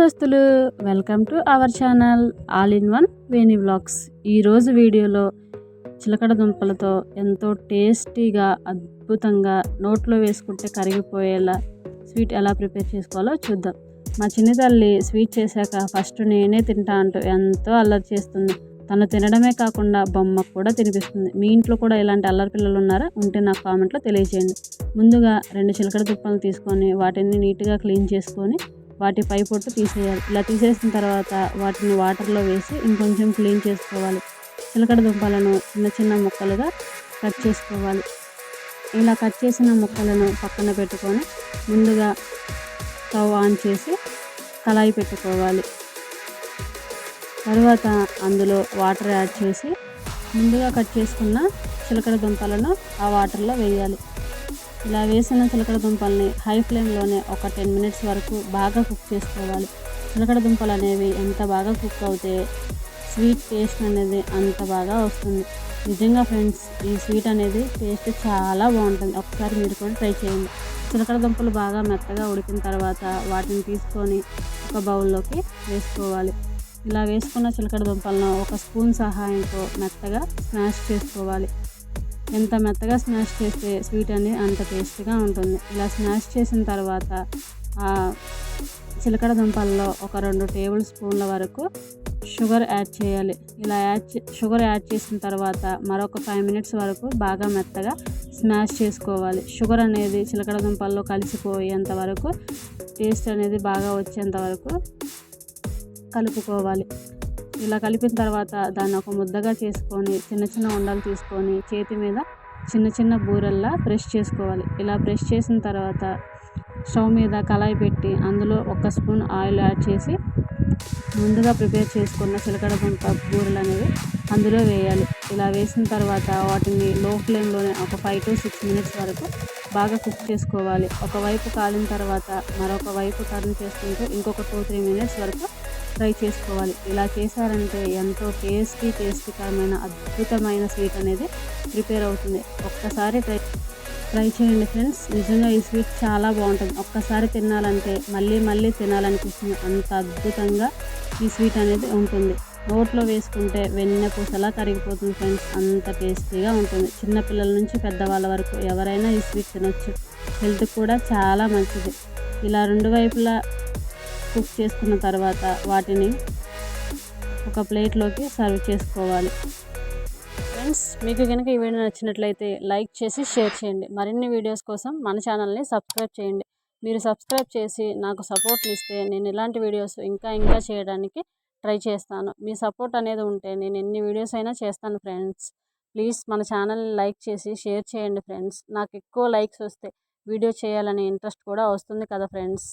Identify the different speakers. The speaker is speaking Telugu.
Speaker 1: Welcome to our channel all in one Veni vlogs. ఈరోజు వీడియోలో చిలకడ దుంపలతో ఎంతో టేస్టీగా అద్భుతంగా నోట్లో వేసుకుంటే కరిగిపోయేలా స్వీట్ ఎలా ప్రిపేర్ చేసుకోవాలో చూద్దాం. మా చిన్న తల్లి స్వీట్ చేశాక ఫస్ట్ నేనే తింటా అంటూ ఎంతో అల్లరి చేస్తుంది. తను తినడమే కాకుండా బొమ్మ కూడా తినిపిస్తుంది. మీ ఇంట్లో కూడా ఇలాంటి అల్లరి పిల్లలు ఉన్నారా? ఉంటే నాకు కామెంట్లో తెలియజేయండి. ముందుగా రెండు చిలకడ దుప్పలను తీసుకొని వాటిని నీట్గా క్లీన్ చేసుకొని వాటి పై పొట్టు తీసేయాలి. ఇలా తీసేసిన తర్వాత వాటిని వాటర్లో వేసి ఇంకొంచెం క్లీన్ చేసుకోవాలి. చిలకడ దుంపలను చిన్న చిన్న ముక్కలుగా కట్ చేసుకోవాలి. ఇలా కట్ చేసిన ముక్కలను పక్కన పెట్టుకొని ముందుగా స్టవ్ ఆన్ చేసి కళాయి పెట్టుకోవాలి. తర్వాత అందులో వాటర్ యాడ్ చేసి ముందుగా కట్ చేసుకున్న చిలకడ దుంపలను ఆ వాటర్లో వేయాలి. ఇలా వేసిన చిలకడ దుంపల్ని హై ఫ్లేమ్లోనే ఒక టెన్ మినిట్స్ వరకు బాగా కుక్ చేసుకోవాలి. చిలకడ దుంపలు అనేవి ఎంత బాగా కుక్ అవుతే స్వీట్ టేస్ట్ అనేది అంత బాగా వస్తుంది. నిజంగా ఫ్రెండ్స్ ఈ స్వీట్ అనేది టేస్ట్ చాలా బాగుంటుంది. ఒకసారి మీరు కూడా ట్రై చేయండి. చిలకడ దుంపలు బాగా మెత్తగా ఉడికిన తర్వాత వాటిని తీసుకొని ఒక బౌల్లోకి వేసుకోవాలి. ఇలా వేసుకున్న చిలకడ దుంపలను ఒక స్పూన్ సహాయంతో మెత్తగా స్మాష్ చేసుకోవాలి. ఎంత మెత్తగా స్మాష్ చేస్తే స్వీట్ అనేది అంత టేస్ట్గా ఉంటుంది. ఇలా స్మాష్ చేసిన తర్వాత చిలకడ దుంపల్లో ఒక రెండు టేబుల్ స్పూన్ల వరకు షుగర్ యాడ్ చేయాలి. ఇలా యాడ్ షుగర్ యాడ్ చేసిన తర్వాత మరొక ఫైవ్ మినిట్స్ వరకు బాగా మెత్తగా స్మాష్ చేసుకోవాలి. షుగర్ అనేది చిలకడ దుంపల్లో కలిసిపోయేంత వరకు టేస్ట్ అనేది బాగా వచ్చేంత వరకు కలుపుకోవాలి. ఇలా కలిపిన తర్వాత దాన్ని ఒక ముద్దగా చేసుకొని చిన్న చిన్న ఉండలు తీసుకొని చేతి మీద చిన్న చిన్న బూరెల్లా బ్రష్ చేసుకోవాలి. ఇలా బ్రష్ చేసిన తర్వాత స్టవ్ మీద కళాయి పెట్టి అందులో ఒక స్పూన్ ఆయిల్ యాడ్ చేసి ముందుగా ప్రిపేర్ చేసుకున్న చిలకడ దుంప బూరెలు అనేవి అందులో వేయాలి. ఇలా వేసిన తర్వాత వాటిని లో ఫ్లేమ్లోనే ఒక ఫైవ్ టు సిక్స్ మినిట్స్ వరకు బాగా కుక్ చేసుకోవాలి. ఒకవైపు కాలిన తర్వాత మరొక వైపు టర్న్ చేసుకుంటూ ఇంకొక టూ త్రీ మినిట్స్ వరకు ఫ్రై చేసుకోవాలి. ఇలా చేశారంటే ఎంతో టేస్టీ టేస్టీకరమైన అద్భుతమైన స్వీట్ అనేది ప్రిపేర్ అవుతుంది. ఒక్కసారి ట్రై ట్రై చేయండి ఫ్రెండ్స్ నిజంగా ఈ స్వీట్ చాలా బాగుంటుంది. ఒక్కసారి తినాలంటే మళ్ళీ మళ్ళీ తినాలనిపిస్తుంది. అంత అద్భుతంగా ఈ స్వీట్ అనేది ఉంటుంది. నోట్లో వేసుకుంటే వెన్న పూసలా కరిగిపోతుంది ఫ్రెండ్స్ అంత టేస్టీగా ఉంటుంది. చిన్నపిల్లల నుంచి పెద్దవాళ్ళ వరకు ఎవరైనా ఈ స్వీట్ తినొచ్చు. హెల్త్ కూడా చాలా మంచిది. ఇలా రెండు వైపులా కుక్ చేసుకున్న తర్వాత వాటిని ఒక ప్లేట్లోకి సర్వ్ చేసుకోవాలి. ఫ్రెండ్స్ మీకు కనుక ఈ వీడియో నచ్చినట్లయితే లైక్ చేసి షేర్ చేయండి. మరిన్ని వీడియోస్ కోసం మన ఛానల్ని సబ్స్క్రైబ్ చేయండి. మీరు సబ్స్క్రైబ్ చేసి నాకు సపోర్ట్ని ఇస్తే నేను ఇలాంటి వీడియోస్ ఇంకా ఇంకా చేయడానికి ట్రై చేస్తాను. మీ సపోర్ట్ అనేది ఉంటే నేను ఎన్ని వీడియోస్ అయినా చేస్తాను ఫ్రెండ్స్. ప్లీజ్ మన ఛానల్ని లైక్ చేసి షేర్ చేయండి ఫ్రెండ్స్. నాకు ఎక్కువ లైక్స్ వస్తే వీడియో చేయాలనే ఇంట్రెస్ట్ కూడా వస్తుంది కదా ఫ్రెండ్స్.